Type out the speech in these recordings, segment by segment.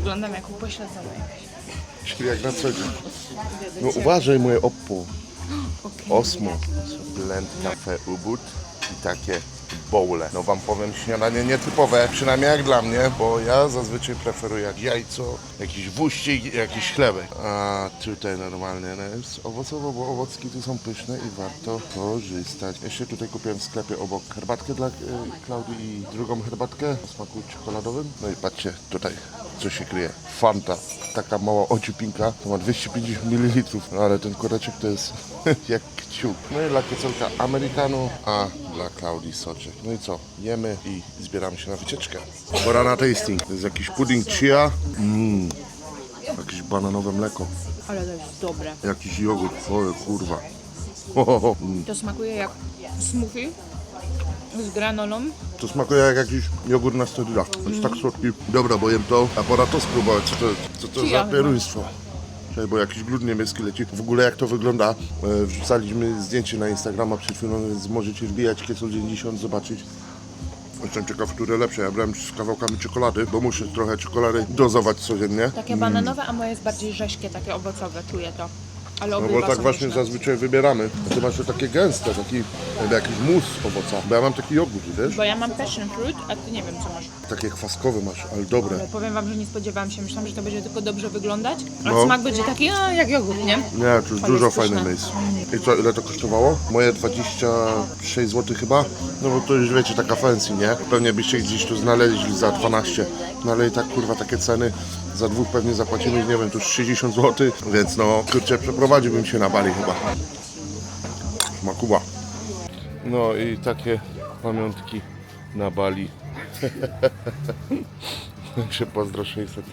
Wyglądam jak upośledzona jakaś. Śpi jak na co dzień. No uważaj moje Oppo. Osmo. Blend Cafe Ubud i takie bowle. No wam powiem, śniadanie nietypowe, przynajmniej jak dla mnie, bo ja zazwyczaj preferuję jajco, jakiś wuścik, jakiś chlebek. A tutaj normalnie no, jest owocowo, bo owocki tu są pyszne i warto korzystać. Jeszcze tutaj kupiłem w sklepie obok herbatkę dla Klaudii i drugą herbatkę o smaku czekoladowym. No i patrzcie, tutaj co się kryje. Fanta, taka mała ociupinka, to ma 250 ml, no ale ten koreczek to jest jak kciuk. No i dla kiecelka americano, a dla Klaudii soczek. No i co, jemy i zbieramy się na wycieczkę. Pora na tasting. To jest jakiś pudding chia, mmm, jakieś bananowe mleko, Ale to jest dobre. jakiś jogurt, o kurwa. Ho, ho, ho. Mm. To smakuje jak smoothie z granolą. To smakuje jak jakiś jogurt na sterydach. Jest tak słodki. Dobra, bo jem to, a pora to spróbować. Co to, co to Chia za chyba. pieruństwo? Czekaj, bo jakiś glut niemiecki leci. W ogóle jak to wygląda? E, Wrzucaliśmy zdjęcie na Instagrama przed chwilą, więc możecie wbijać Kiesel 90, zobaczyć. Jestem ciekaw, które lepsze. Ja brałem z kawałkami czekolady, bo muszę trochę czekolady dozować codziennie. Takie bananowe, a moje jest bardziej rześkie, takie owocowe, czuję to. Ale No obydwa bo tak są właśnie pyszne. zazwyczaj wybieramy. A ty masz to takie gęste, taki jakby jakiś mus owoca. Bo ja mam taki jogurt, wiesz? Bo ja mam passion fruit, a ty nie wiem co masz. Takie kwaskowe masz, ale dobre. Ale powiem wam, że nie spodziewałam się. Myślałam, że to będzie tylko dobrze wyglądać, a No. smak będzie taki a, jak jogurt, nie? Nie, to jest Ale dużo jest pyszne. fajnych miejsc. I co, ile to kosztowało? Moje 26 zł chyba. No bo to już wiecie, taka fancy, nie? Pewnie byście gdzieś tu znaleźli za 12. No ale i tak kurwa takie ceny. Za dwóch pewnie zapłacimy, nie wiem, tu już 60 zł. Więc no, kurczę, przeprowadziłbym się na Bali chyba. Makuba. No i takie pamiątki na Bali. się pozdro 600.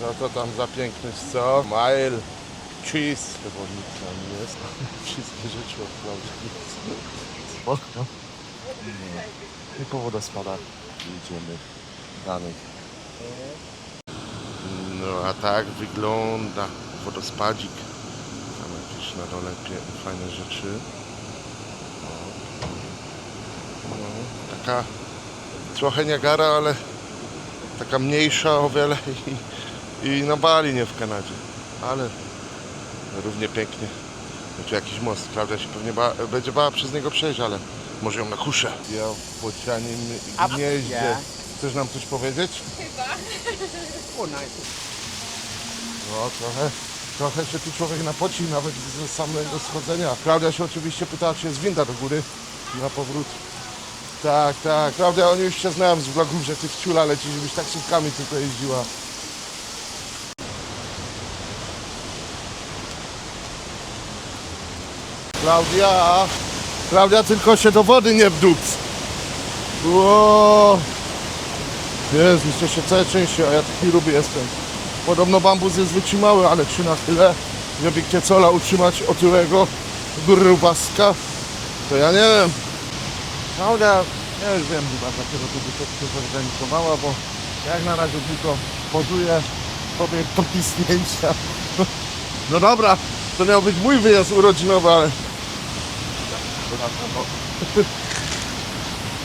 No to tam za piękność, co? Mile, cheese, chyba nic tam jest. Wszystkie rzeczy od Klaudii. Spoko. I powoda spada. Idziemy dalej. No a tak wygląda wodospadzik. Tam jakieś na dole fajne rzeczy. No. Taka trochę Niagara, ale taka mniejsza o wiele i, i na Bali, nie w Kanadzie. Ale równie pięknie. Znaczy jakiś most. Klaudia się pewnie ba, będzie bała przez niego przejść, ale może ją na kuszę. Ja w bocianim gnieździe. Chcesz nam coś powiedzieć? No trochę, trochę się tu człowiek napocił nawet ze samego schodzenia. Klaudia się oczywiście pytała, czy jest winda do góry na powrót. Tak, tak. Klaudia, oni już się znają z vlogów, że ty w ciula lecisz, żebyś taksówkami tylko jeździła. Klaudia! Klaudia, tylko się do wody nie wdupc. Ło! To się całe częściej, a ja taki lubię jestem. Podobno bambus jest wytrzymały, ale czy na tyle, żeby kiecola utrzymać otyłego grubaska, to ja nie wiem. Klaudia, ja już wiem chyba dlaczego tu wycieczkę zorganizowała, bo jak na razie tylko pozuję sobie popisnięcia. No dobra, to miał być mój wyjazd urodzinowy, ale...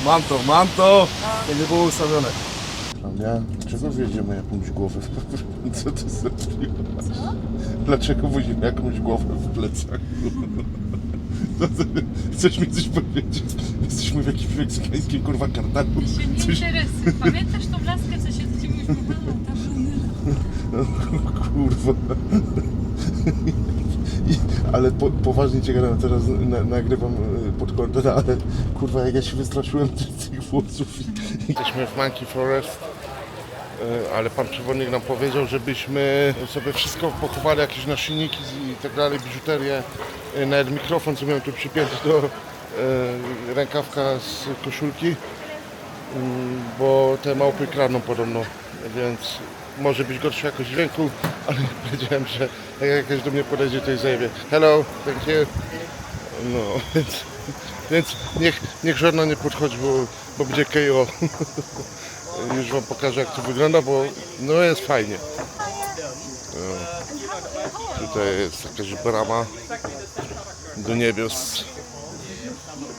Mam to, mam to! To nie było ustawione. Klaudia, dlaczego wjedziemy jakąś głowę w Co to zrobiłaś? Dlaczego wozimy jakąś głowę w plecach? Co ty- Chcesz mi coś powiedzieć? Jesteśmy w jakimś meksykańskim kurwa kartaku. się nie Coś... interesuj. Pamiętasz tą laskę, co się z ciebie uśmiechała? Ta Kurwa. Ale po, poważnie cię teraz na, nagrywam y, pod kątem, ale kurwa jak ja się wystraszyłem tych, włosów. Jesteśmy w Monkey Forest, y, ale pan przewodnik nam powiedział, żebyśmy sobie wszystko pochowali, jakieś naszyjniki z- i tak dalej, biżuterię, y, nawet mikrofon, co miałem tu przypięty do rękawka z koszulki. Mm, bo te małpy kradną podobno, więc może być gorsza jakość dźwięku, ale powiedziałem, że jak jakaś do mnie podejdzie, to jej zajebie. Hello, thank you. No, więc, więc niech, niech żadna nie podchodzi, bo, bo będzie KO. Już wam pokażę jak to wygląda, bo no jest fajnie. No, tutaj jest jakaś brama do niebios.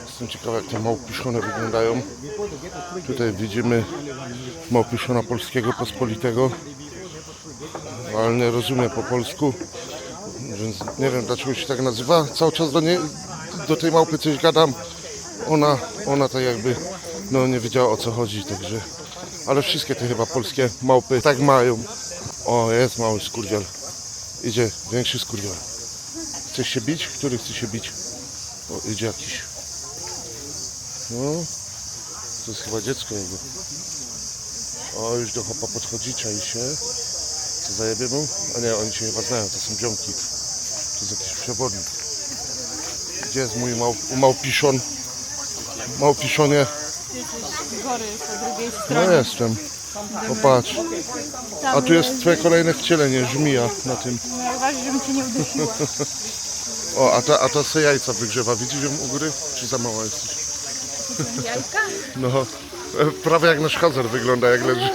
Jestem ciekaw jak te małpiszone wyglądają. Tutaj widzimy małpiszona polskiego pospolitego. ale nie rozumie po polsku, więc nie wiem dlaczego się tak nazywa. Cały czas do, niej, do tej małpy coś gadam. Ona, ona tak jakby no nie wiedziała o co chodzi, także. Ale wszystkie te chyba polskie małpy tak mają. O, jest mały skurwiel. Idzie większy skurwiel. Chcesz się bić? Który chce się bić? O, idzie jakiś. No, to jest chyba dziecko jego. O, już do chopa podchodzi, czai się. Co zajebie mu? A nie, oni się chyba znają, to są ziomki. To jest jakiś przewodnik. Gdzie jest mój mał, małpiszon? Małpiszonie. No jestem. Popatrz. A tu jest twoje kolejne wcielenie, żmija na tym. No, Uważaj, żebym cię nie udusiła. O, a ta, a ta se jajca wygrzewa. Widzisz ją u góry? Czy za mała jesteś? Jajka? No, prawie jak nasz hazer wygląda, jak leży.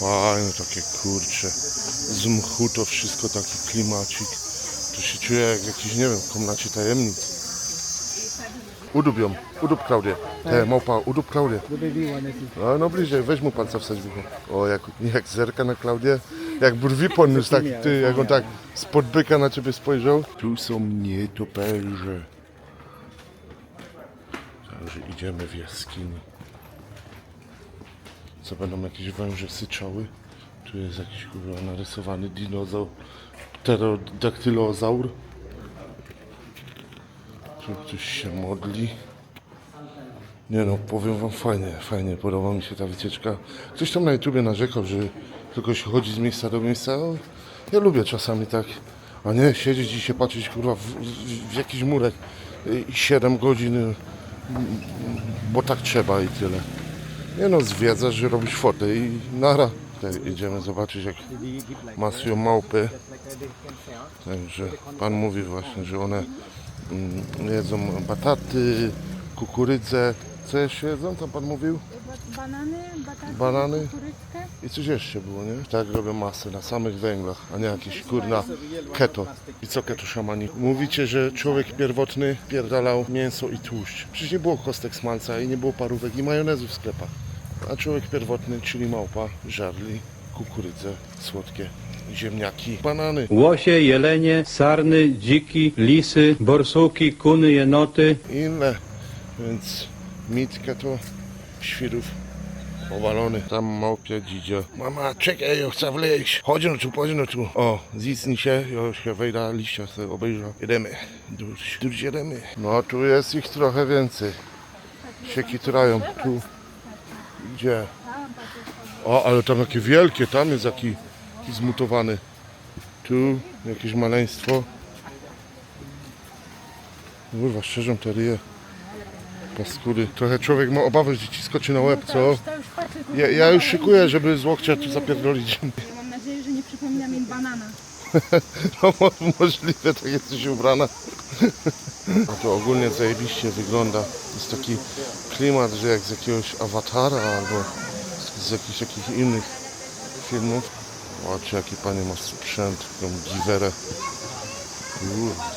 Fajne takie kurcze. Z mchu to wszystko, taki klimacik. To się czuje jak jakiś, nie wiem, komnacie tajemnic. Ją, udób Klaudię. Te, małpa, udób Klaudię. No, no bliżej, weź mu palca wstać w ucho. O, jak, jak zerka na Klaudię. Jak brwi podniósł, tak, ty, jak on tak spod byka na ciebie spojrzał. Tu są nietoperze. Także idziemy w jaskini. Co będą jakieś węże syczały? Tu jest jakiś kurwa narysowany dinozaur. Pterodaktylozaur. Tu ktoś się modli. Nie no, powiem wam fajnie, fajnie, podoba mi się ta wycieczka. Ktoś tam na YouTubie narzekał, że tylko się chodzi z miejsca do miejsca. Ja lubię czasami tak, a nie siedzieć i się patrzeć kurwa w, w, w jakiś murek y, i 7 godzin, y, bo tak trzeba i tyle. Nie no, zwiedzasz, że robisz fotę i nara. Tutaj idziemy zobaczyć jak masują małpy. Także pan mówi właśnie, że one mm, jedzą bataty, kukurydzę. Co jeszcze jedzą, co pan mówił? Banany, bataty, Banany. kukurydzkę. I coś jeszcze było, nie? Tak robią masę na samych węglach, a nie jakieś kurna keto. I co keto szamani? Mówicie, że człowiek pierwotny pierdalał mięso i tłuszcz. Przecież nie było kostek smalca i nie było parówek i majonezu w sklepach. A człowiek pierwotny, czyli małpa, żarli kukurydzę, słodkie ziemniaki, banany. Łosie, jelenie, sarny, dziki, lisy, borsuki, kuny, jenoty, i inne. Więc mit keto, świrów powalony. Tam małpia dzidzia. Mama, czekaj, ja chcę wleźć. Chodź no tu, chodź no tu. O, zicnij się, ja się wejdę, liścia sobie obejrzę. Jedziemy. Durć, durć jedziemy. No tu jest ich trochę więcej. Się kitrają. Tu. Gdzie? O, ale tam jakie wielkie, tam jest jaki, jaki zmutowany. Tu jakieś maleństwo. Kurwa, szczerzą te ryje. Paskury. Trochę człowiek ma obawę, że ci skoczy na łeb, co? Ja, ja już szykuję, żeby z łokcia tu zapierdolić. mam nadzieję, że nie przypomina mi banana. No mo- możliwe, tak jesteś ubrana. A to ogólnie zajebiście wygląda. Jest taki klimat, że jak z jakiegoś awatara albo z jakichś takich innych filmów. Zobaczcie jaki pani ma sprzęt, taką giwerę.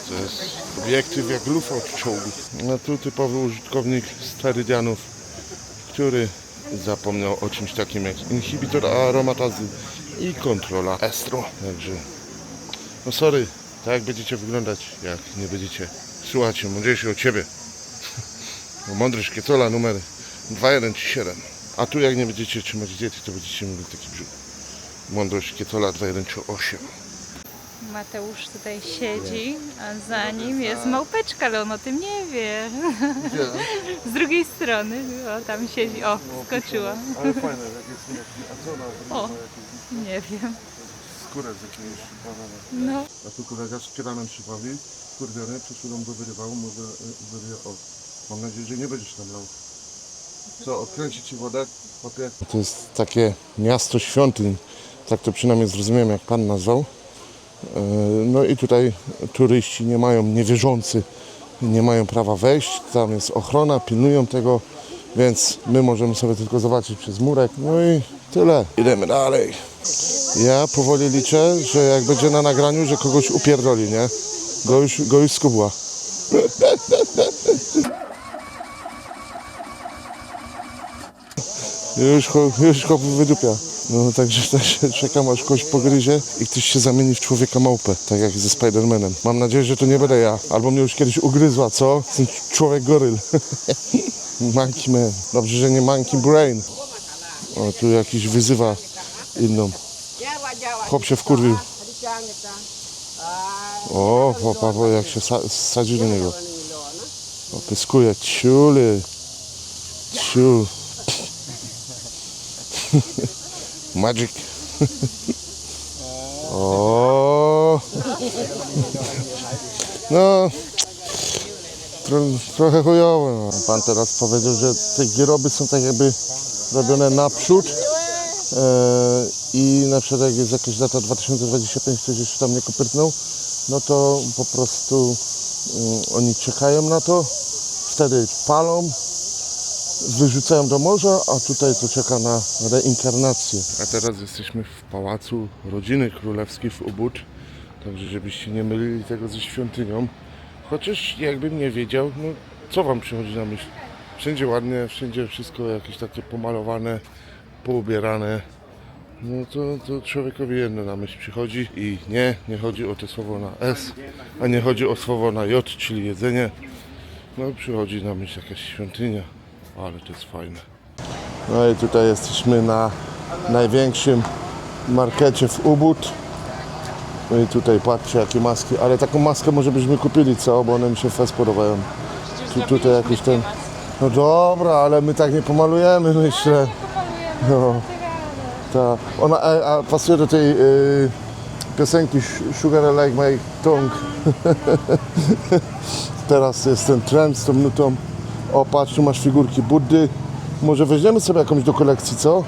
To jest obiektyw jak lufa od czołgu. No tu typowy użytkownik sterydianów, który zapomniał o czymś takim jak inhibitor aromatazy i kontrola estru. Także no sorry, tak będziecie wyglądać, jak nie będziecie słuchać się mądrzejsi o ciebie. No mądry szkiecola numer 2137. A tu jak nie będziecie trzymać diety, to będziecie mieli taki brzuch. Mądrość szkiecola 2138. Mateusz tutaj siedzi, a za nim jest małpeczka, ale on o tym nie wie. Z drugiej strony, o tam siedzi, o, skoczyła. Ale fajne, jak jest śmieszne. A co ona O. Nie wiem. skórę z jakiegoś banana. No, A tu kolega z kiranem przyprawi, skurwiony, przed chwilą go wyrywał, może y, o. Mam nadzieję, że nie będziesz tam lał. Co, odkręcić ci wodę? Chłopie? To jest takie miasto świątyń, tak to przynajmniej zrozumiałem, jak Pan nazwał. E, No i tutaj turyści nie mają, niewierzący nie mają prawa wejść, tam jest ochrona, pilnują tego, więc my możemy sobie tylko zobaczyć przez murek. No i tyle, idziemy dalej. Ja powoli liczę, że jak będzie na nagraniu, że kogoś upierdoli, nie? Go już, go już skubła. Już, już chłop wydupia. No także też czekam aż ktoś pogryzie i ktoś się zamieni w człowieka małpę, tak jak ze Spidermanem. Mam nadzieję, że to nie będę ja. Albo mnie już kiedyś ugryzła, co? Jestem człowiek goryl. monkey man. Dobrze, że nie monkey brain. O, tu jakiś wyzywa inną. Chłop się wkurwił. O, papa, jak się sa- sadzi do niego. O, pyskuje. Ciuly. Ciul. Magic. o. No. Tro, trochę chujowo. No. Pan teraz powiedział, że te giroby są tak jakby robione naprzód. E, I na przykład jak jest jakaś data 2025, ktoś jeszcze tam nie kopyrtnął, no to po prostu mm, oni czekają na to, wtedy palą, wyrzucają do morza, a tutaj to czeka na reinkarnację. A teraz jesteśmy w pałacu rodziny królewskiej w Ubud, także żebyście nie mylili tego ze świątynią. Chociaż jakbym nie wiedział, no co wam przychodzi na myśl? Wszędzie ładnie, wszędzie wszystko jakieś takie pomalowane, poubierane. No to, to człowiekowi jedno na myśl przychodzi i nie, nie chodzi o to słowo na S, a nie chodzi o słowo na J, czyli jedzenie. No przychodzi na myśl jakaś świątynia, ale to jest fajne. No i tutaj jesteśmy na największym markecie w Ubud. No i tutaj patrzcie jakie maski, ale taką maskę może byśmy kupili co, bo one mi się fest podobają. Tu, tutaj jakiś ten... No dobra, ale my tak nie pomalujemy myślę. No. Ta, ona a, a pasuje do tej y, piosenki Sugar I Like My Tongue. Teraz jest ten trend z tą nutą. O, patrz, tu masz figurki Buddy. Może weźmiemy sobie jakąś do kolekcji, co?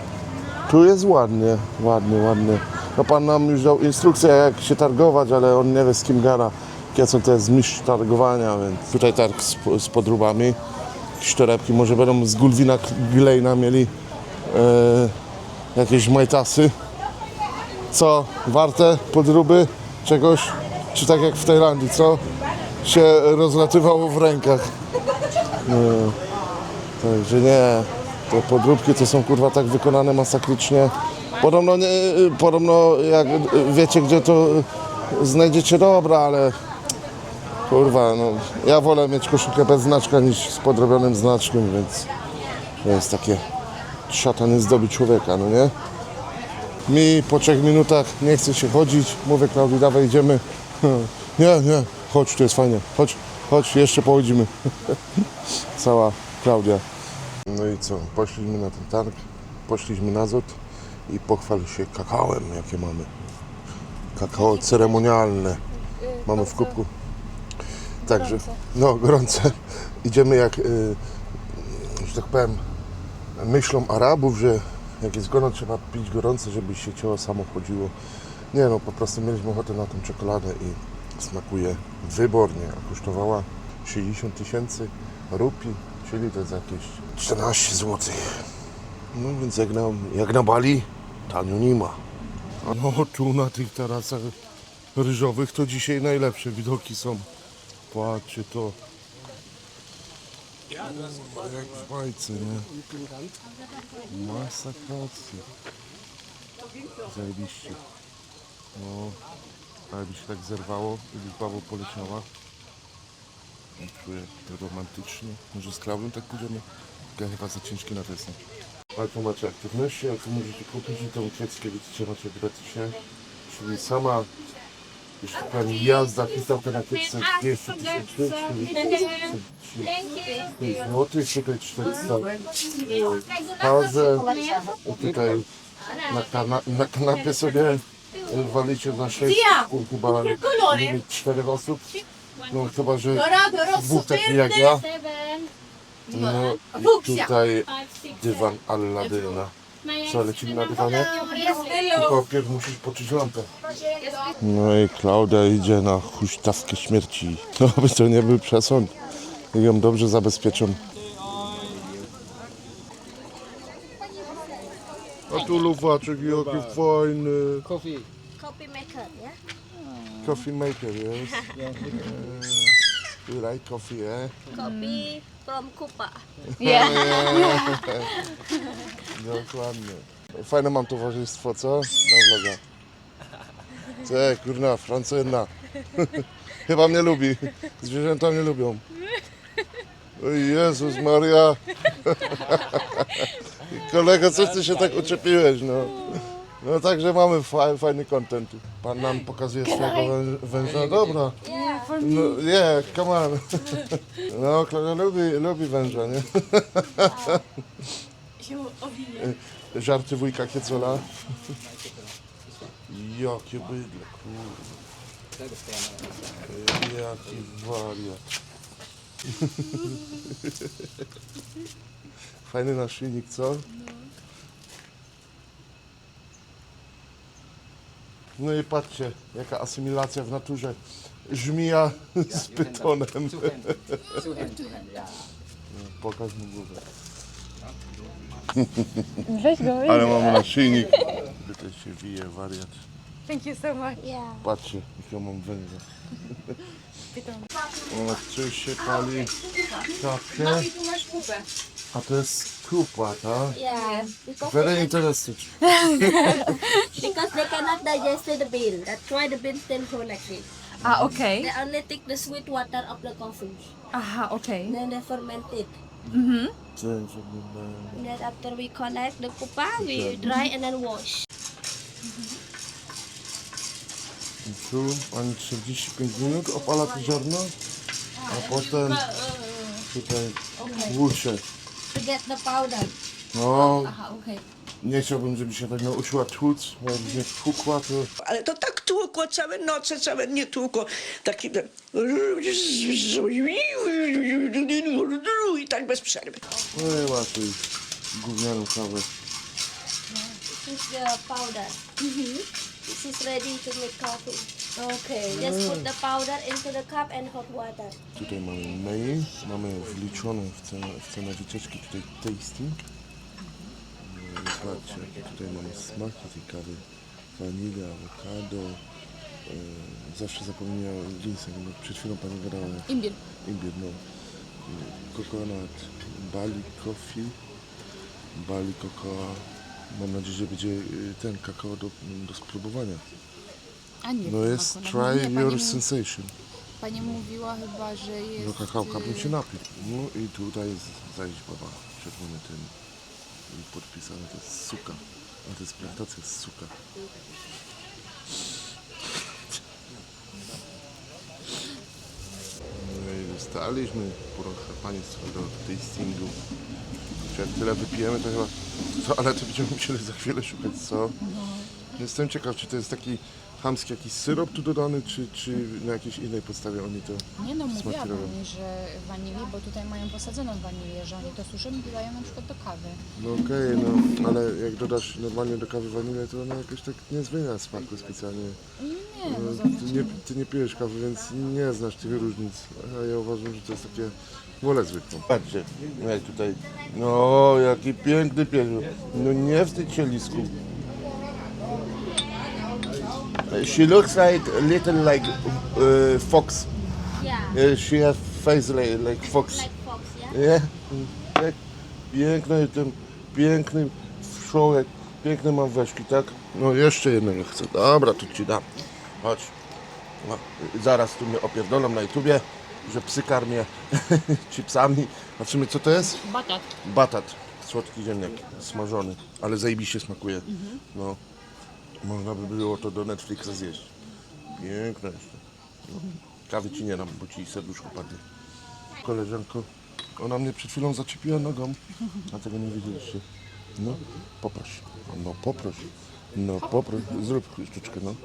Tu jest ładnie, ładnie, ładnie. No pan nam już dał instrukcję, jak się targować, ale on nie wie z kim gara. Kiecon to jest mistrz targowania, więc tutaj targ z, z podróbami. Torebki, może będą z Gulwina Glejna mieli e, jakieś majtasy. Co, warte podróby czegoś? Czy tak jak w Tajlandii, co? Się rozlatywało w rękach. No, także nie, te podróbki to są kurwa tak wykonane masakrycznie. Podobno, nie, podobno jak wiecie gdzie to znajdziecie dobra, ale kurwa no ja wolę mieć koszulkę bez znaczka niż z podrobionym znaczkiem, więc to jest takie szatany zdobi człowieka, no nie? Mi po trzech minutach nie chce się chodzić, mówię Klaudii dawaj idziemy. Nie, nie, chodź, tu jest fajnie, chodź, chodź, jeszcze pochodzimy. Cała Klaudia. No i co, poszliśmy na ten targ, poszliśmy na ZOT i pochwal się kakaoem, jakie mamy. Kakao ceremonialne mamy w kubku. Także, no gorące. Idziemy jak, y, że tak powiem, myślą Arabów, że jak jest gorąco, trzeba pić gorące, żeby się ciało samo chodziło. Nie no, po prostu mieliśmy ochotę na tą czekoladę i smakuje wybornie. A kosztowała 60 tysięcy rupii, czyli to jest jakieś 14 zł. No więc jak na, jak na Bali, tanio nie ma. No tu na tych tarasach ryżowych to dzisiaj najlepsze widoki są. Patrzcie to. Kurwa, Jak w bajce, nie? Masakracja. Zajebiście. No, ale by się tak zerwało i Paweł poleciała. Czuję romantycznie. Może z Klaudią tak pójdziemy? Ja chyba za ciężki na to jestem. Ale tu macie aktywności, a tu możecie kupić i tą kieckę widzicie macie gratisie. Czyli sama już pani jazda, na kiecce 200 tysięcy, czyli złotych, tutaj 400 Pazę, tutaj na, kana, na kanapie sobie e, walicie na 6, chyba nie mieć 4 osób. No chyba, że dwóch takich jak ja. No i tutaj dywan Alladyna. Co, lecimy na dywanie? Tylko pierw musisz poczuć lampę. No i Klaudia idzie na huśtawkę śmierci. No by to nie był przesąd. I ją dobrze zabezpieczą. A tu lufaczek jaki fajny. Coffee maker, yeah? Coffee maker, yes. Uh, you like coffee, eh? Coffee from Kupa. Yeah. Dokładnie. Fajne mam towarzystwo, co? Na vloga. Ce, kurna, Francyna. Chyba mnie lubi. Zwierzęta mnie lubią. O Jezus Maria. Kolego, coś ty się tak uczepiłeś, no. No także mamy fa- fajny content. Pan nam pokazuje swojego wę- węża. Dobra. No, yeah, come on. No, Klaudia lubi, lubi węża, nie? Żarty wujka Kiecola. Jakie bydle, kurwa. Jaki wariat. Fajny naszyjnik, co? No i patrzcie, jaka asymilacja w naturze. Żmija z pytonem. Pokaż mu głowę. Weź go, Ale mamy naszyjnik. Tutaj się wije wariat. Thank you so much. Yeah. Patrzcie, jaką mam węża. O, coś się pali. Kawkę. A to jest kupa, tak? Yeah. Because, Very interesting. because they cannot digest the bean. That's why the bean still hold like this. Ah, a, okej. They only take the sweet water of the coffee. Aha, okej. Then they ferment it. Co to wygląda? And then after we collect the pupa, we dry and then wash. Tu pani 45 minut opala to ziarno, a potem tutaj łusze. To get the powder. No, Aha, okej. nie chciałbym, żeby się tak nauczyła tłuc, bo jakby mnie tłukła, to Ale to tak tłukło całe noce, całe nie tłukło. Taki... I tak bez przerwy. no i łatwiej gównianą kawę. This is the powder. This is ready to make coffee. Okay. Just put the powder into the cup and hot water. Tutaj mamy mail, mamy wliczone w cenę, w cenę wycieczki tutaj tasting. I Patrzcie, jakie tutaj mamy smaki tej kawy. Wanilia, awokado. E, zawsze zapominam o ginseng, no przed chwilą pani gadała. Imbir. Imbir, no. Kokonat, Bali Coffee, Bali Cocoa. Mam nadzieję, że będzie y, ten kakao do, do spróbowania. A nie, No jest akurat. try nie, pani, your mu- sensation. pani mówiła chyba, że jest... Do kakałka bym y, się napił. No i tutaj jest zajść baba, czerwony ten i podpisane, to jest suka. A to jest plantacja suka. No i dostaliśmy, proszę Państwa, do tastingu. Jak tyle wypijemy, to chyba toalety będziemy musieli za chwilę szukać, co? Jestem ciekaw, czy to jest taki chamski jakiś syrop tu dodany, czy, czy na jakiejś innej podstawie oni to Nie no, mówiła pani, że wanilię, bo tutaj mają posadzoną wanilię, że oni to suszą i dodają na przykład do kawy. No okej, no ale jak dodasz normalnie do kawy wanilię, to ona jakoś tak nie zmienia smaku specjalnie. Nie, no No, ty, nie, ty nie pijesz kawy, więc nie znasz tych różnic. A ja uważam, że to jest takie wolę zwykłą. Patrzcie, jak tutaj. No, jaki piękny pies. No nie wstydź się, Lisku. She looks like a little like uh, fox. Yeah. Uh, she has face like, like fox. Like fox, yeah? Nie? Jak piękny ten piękny wszołek, piękne mam weszki, tak? No jeszcze jednego chcę. Dobra, tu ci dam. Chodź. No, zaraz tu mnie opierdolą na YouTubie, że psy karmię chipsami. A w sumie co to jest? Batat. Batat. Słodki ziemniak, smażony, ale zajebiście smakuje. No, można by było to do Netflixa zjeść. Piękne jeszcze. No. Kawy ci nie dam, bo ci serduszko padnie. Koleżanko, ona mnie przed chwilą zaczepiła nogą, a tego nie wiedzieliście. No, poproś. No, poproś. No, poproś. Zrób sztuczkę, no.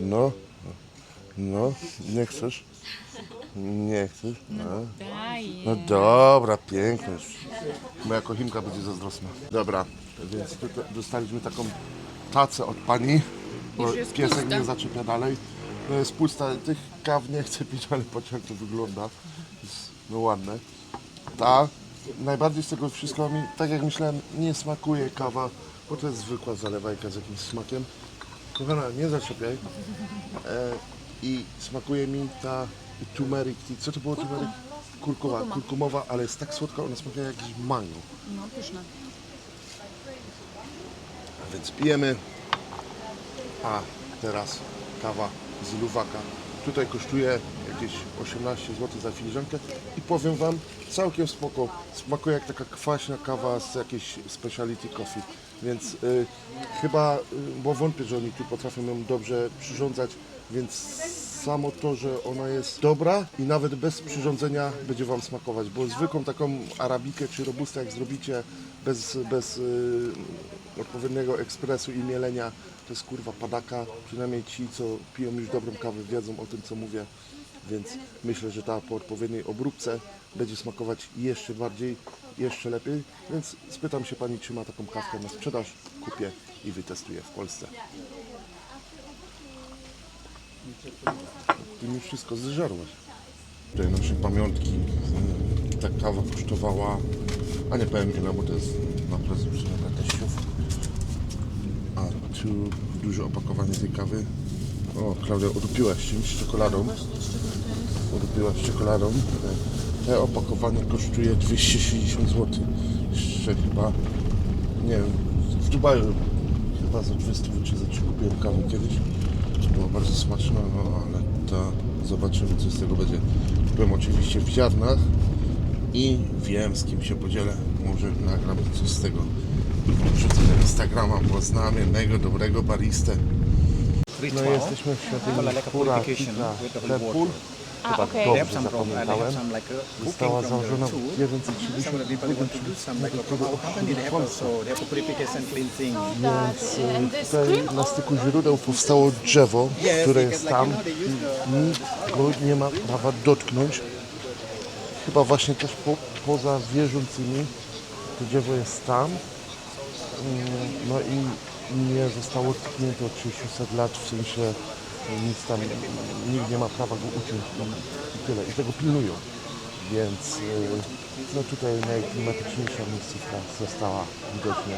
No, no, nie chcesz? Nie chcesz? No. No dobra, pięknie. Moja kochimka będzie zazdrosna. Dobra, więc tutaj dostaliśmy taką tacę od pani, bo piesek nie zaczepia dalej. No jest pusta, tych kaw nie chcę pić, ale jak to wygląda. Jest, no ładne. Ta, najbardziej z tego wszystkiego mi, tak jak myślałem, nie smakuje kawa, bo to jest zwykła zalewajka z jakimś smakiem. Kochana, nie zaczepiaj. E, I smakuje mi ta turmeric, tea. co to było turmeric? Kurkumowa, kurkumowa, ale jest tak słodka, ona smakuje jak jakiś mango. No, pyszne. Więc pijemy. A teraz kawa z luwaka. Tutaj kosztuje jakieś 18 zł za filiżankę i powiem Wam, całkiem spoko. Smakuje jak taka kwaśna kawa z jakiejś speciality coffee. Więc y, chyba, y, bo wątpię, że oni tu potrafią ją dobrze przyrządzać, więc samo to, że ona jest dobra i nawet bez przyrządzenia będzie Wam smakować, bo zwykłą taką arabikę czy robustę jak zrobicie bez, bez y, odpowiedniego ekspresu i mielenia, to jest kurwa padaka, przynajmniej ci, co piją już dobrą kawę, wiedzą o tym, co mówię, więc myślę, że ta po odpowiedniej obróbce będzie smakować jeszcze bardziej, jeszcze lepiej, więc spytam się Pani, czy ma taką kawkę na sprzedaż, kupię i wytestuję w Polsce. Ty mi wszystko zżarłaś. Tutaj nasze pamiątki. Ta kawa kosztowała, a nie powiem ile, bo to jest na prezent dla teściów. A tu duże opakowanie tej kawy. O, Klaudia, udupiłaś czymś, czekoladą. Udupiłaś czekoladą. Te opakowanie kosztuje 260 zł. Jeszcze chyba, nie wiem, w Dubaju chyba za 200 czy za 3 kupiłem kawę kiedyś. Była bardzo smaczna, no ale to zobaczymy co z tego będzie. Byłem oczywiście w ziarnach i wiem z kim się podzielę. Może nagram coś z tego. Wrzucę na Instagrama, bo znam jednego dobrego baristę. No jesteśmy w świątyni Hura Pizza Liverpool. A, okej. Dobrze zapamiętałem. Została założona w 1932 Więc y, tutaj na styku źródeł powstało drzewo, które jest tam. Nikt go nie ma prawa dotknąć. Chyba właśnie też po, poza wierzącymi. To drzewo jest tam. Mm, No i nie zostało tknięte od 600 lat, w sensie nic tam, nikt nie ma prawa go uciąć no, i tyle. I tego pilnują. Więc y, no tutaj najklimatyczniejsza miejscówka została widocznie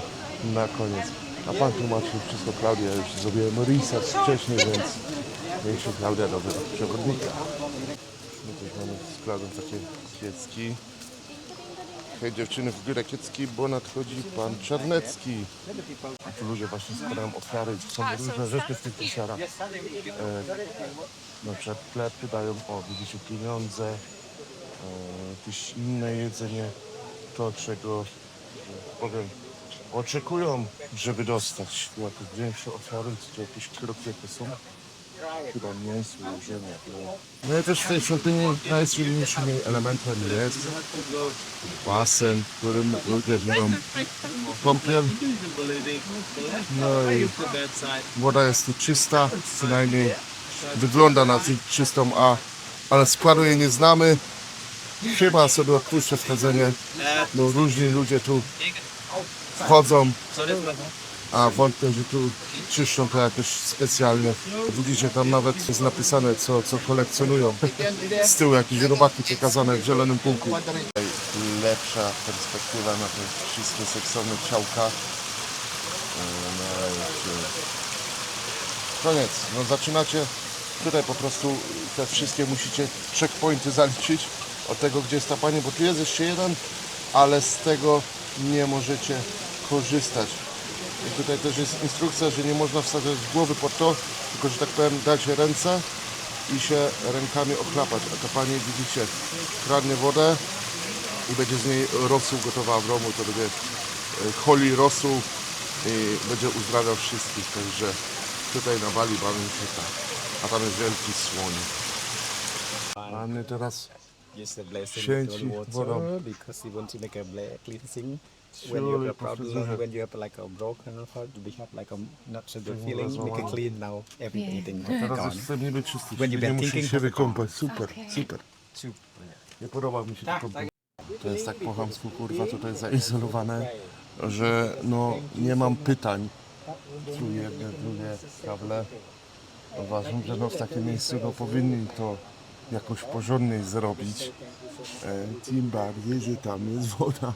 na koniec. A pan tłumaczył wszystko Klaudia, już zrobiłem research wcześniej, więc się Klaudia do przewodnika. My też mamy z Klaudią takie kiecki. Dziewczyny w górę kiecki, bo nadchodzi pan Czarnecki. Tu ludzie właśnie składają ofiary, są różne rzeczy w tych ofiarach. E, na przykład klepy dają, o widzicie, pieniądze, e, jakieś inne jedzenie, to czego, że powiem, oczekują, żeby dostać. Jakieś większe ofiary, czy jakieś krokiety są. Chyba mięso, jedzenie. No i też w tej świątyni najsłynniejszym jej elementem jest basen, w którym ludzie biorą kąpiel. No i woda jest tu czysta, przynajmniej wygląda na czystą, a ale składu jej nie znamy. Chyba sobie odpuszczę wchodzenie, bo różni ludzie tu wchodzą, a wątpię, że tu czyszczą to jakoś specjalnie. Widzicie, tam nawet jest napisane, co, co kolekcjonują. Z tyłu jakieś robaki pokazane w zielonym punku. Lepsza perspektywa na te wszystkie seksowne ciałka. Koniec. No zaczynacie tutaj po prostu te wszystkie musicie checkpointy zaliczyć od tego, gdzie jest ta pani, bo tu jest jeszcze jeden, ale z tego nie możecie korzystać. I tutaj też jest instrukcja, że nie można wsadzać głowy pod to, tylko że tak powiem dać ręce i się rękami ochlapać. A ta pani widzicie, kradnie wodę i będzie z niej rosół gotowała w domu, to będzie e, holi rosół i będzie uzdrawiał wszystkich, także tutaj na Bali bawią się tak. A tam jest wielki słoń. Mamy teraz Yes, the blessing with wodą. water because you want to make a cleansing. When you have a problem, when you have like a broken heart, we have like a not so good feeling. Make it clean now. Everything Teraz gone. chcę niby czysty, When you nie been muszę thinking się of wykąpać. Super, super. Super. Nie podoba mi się to kąpać. To jest tak po chamsku, kurwa, tutaj zaizolowane, że no nie mam pytań. Tu jedne, drugie kable. Uważam, że no w takim miejscu no powinni to jakoś porządniej zrobić. E, tym bardziej, że tam jest woda.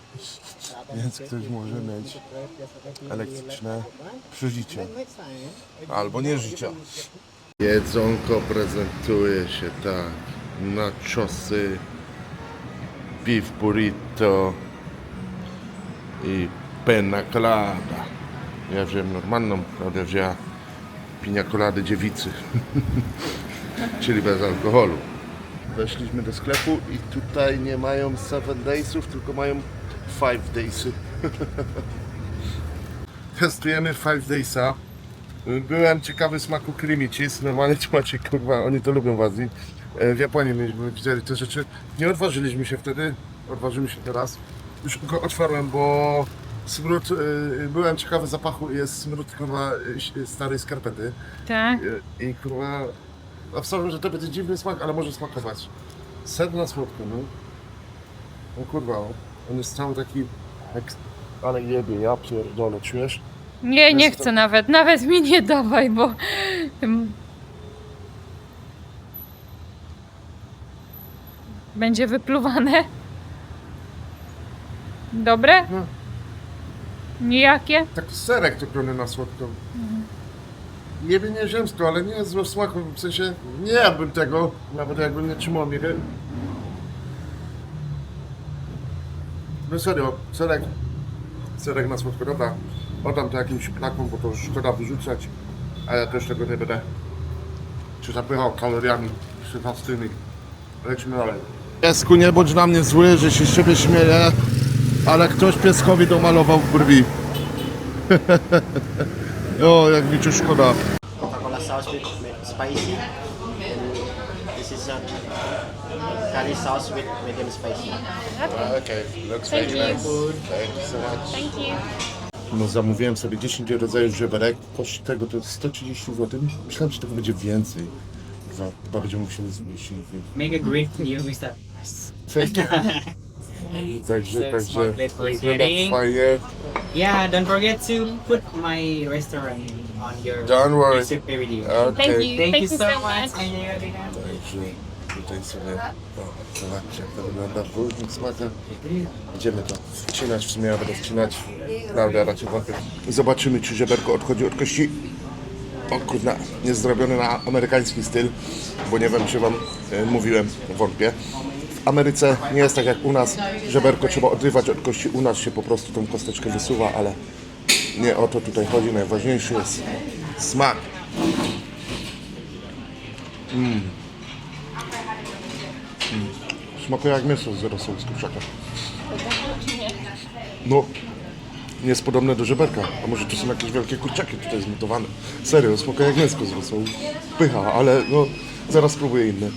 Więc ktoś może mieć elektryczne przeżycie. Albo nie życia. Jedzonko prezentuje się tak. Nachosy, beef burrito i pena colada. Ja wziąłem normalną, Klaudia wzięła pinia colady dziewicy. Czyli bez alkoholu. Weszliśmy do sklepu i tutaj nie mają 7 daysów, tylko mają 5 daysy. Testujemy 5 daysa. Byłem ciekawy smaku creamy cheese. Normalnie ci macie, kurwa, oni to lubią w Azji. E, W Japonii mieliśmy widzieli te rzeczy. Nie odważyliśmy się wtedy, odważymy się teraz. Już go otwarłem, bo smród, e, byłem ciekawy zapachu i jest smród kurwa e, starej skarpety. Tak? E, I kurwa, obstawiam, że to będzie dziwny smak, ale może smakować. Ser na słodko, no. Kurwa, on jest cały taki, jak, ale jebie, ja pierdolę, czujesz? Nie, nie Jest to- chcę nawet. Nawet mi nie dawaj, bo... Będzie wypluwane. Dobre? No. Nijakie? Taki serek topiony na słodko. Nie ziemsko, ale nie jest złe w smaku, w sensie nie jadłbym tego, nawet jakbym nie trzymał miry. No serio, serek, serek na słodko, dobra. Oddam to jakimś plakom, bo to szkoda wyrzucać, a ja też tego nie będę czy zapychał kaloriami przyfastymi. Lecimy dalej. Piesku, nie bądź na mnie zły, że się z ciebie śmieję, ale ktoś pieskowi domalował brwi. o, jak mi cię szkoda. Coca-Cola sauce with, with spicy. And this is a curry sauce with medium spicy. Okay, looks very nice. Thank you so much. Thank you. No zamówiłem sobie 10 rodzajów żeberek. Koszt tego to jest 130 zł. Myślałem, że tego będzie więcej. Za, chyba będziemy musieli zmieścić. Make a great new start. Także, So, także. small plate for Wygląda sharing. fajnie. Yeah, don't forget to put my restaurant on your Don't worry. recipe video. Okay. Thank, you so much. And you're gonna- Także tutaj sobie, o, zobaczcie jak to wygląda w różnych smakach. Idziemy to wcinać, w sumie ja będę wcinać. Prawda, raczej wątpię. Zobaczymy, czy żeberko odchodzi od kości. O kurna, jest zrobione na amerykański styl, bo nie wiem, czy wam e, mówiłem, wątpię. Ameryce nie jest tak jak u nas, żeberko trzeba odrywać od kości, u nas się po prostu tą kosteczkę wysuwa, ale nie o to tutaj chodzi, najważniejszy jest smak. Smakuje jak mięso z rosołu z. No, nie jest podobne do żeberka. A może to są jakieś wielkie kurczaki tutaj zmutowane. Serio, smakuje jak mięsko z rosołu. Pycha, ale no, zaraz spróbuję inne.